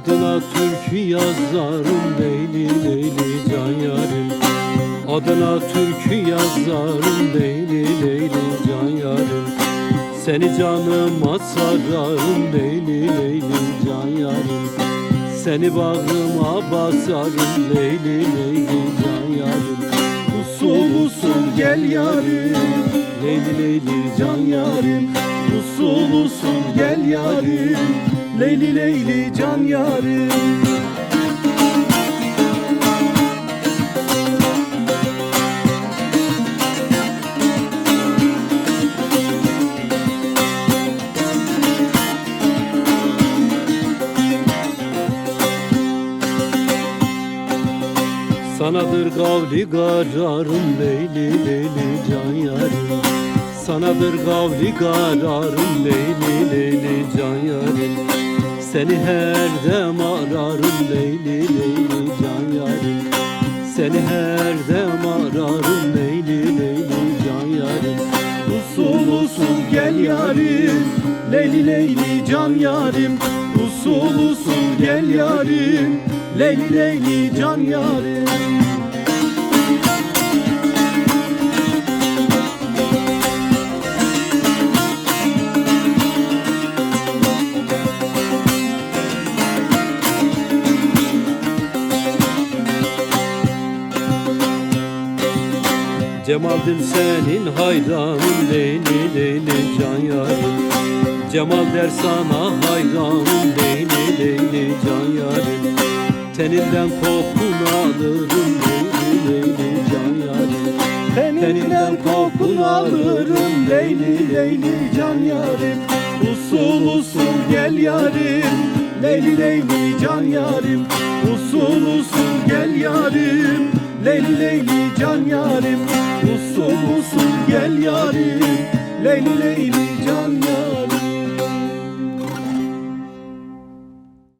türkü yazarım Leyli Leyli can yarim. Adına türkü yazarım Leyli Leyli can yarim. Seni canıma sararım Leyli Leyli can yarim. Seni bağrıma basarım Leyli Leyli can yarim. Usul usul gel yarim Leyli Leyli can yarim. Usul usul gel yarim Leyli Leyli can yarim Sanadır gavli kararım Leyli Leyli can yarim Sanadır gavli kararım Leyli Leyli can yarim Seni her dem ararım Leyli Leyli can yarim. Seni her dem ararım Leyli Leyli can yarim. Usul usul gel yarim Leyli Leyli can yarim. Usul usul gel yarim Leyli Leyli can yarim Cemal'dim senin hayranın Leyli Leyli can yarim Cemal der sana hayranım Leyli Leyli can yarim Teninden kokun alırım Leyli Leyli can yarim Teninden kokun alırım Leyli Leyli can yarim Usul usul gel yarim Leyli Leyli can yarim Usul usul gel yarim Leyli Leyli can yarim Usul usul gel yarim. Leyli Leyli can yarim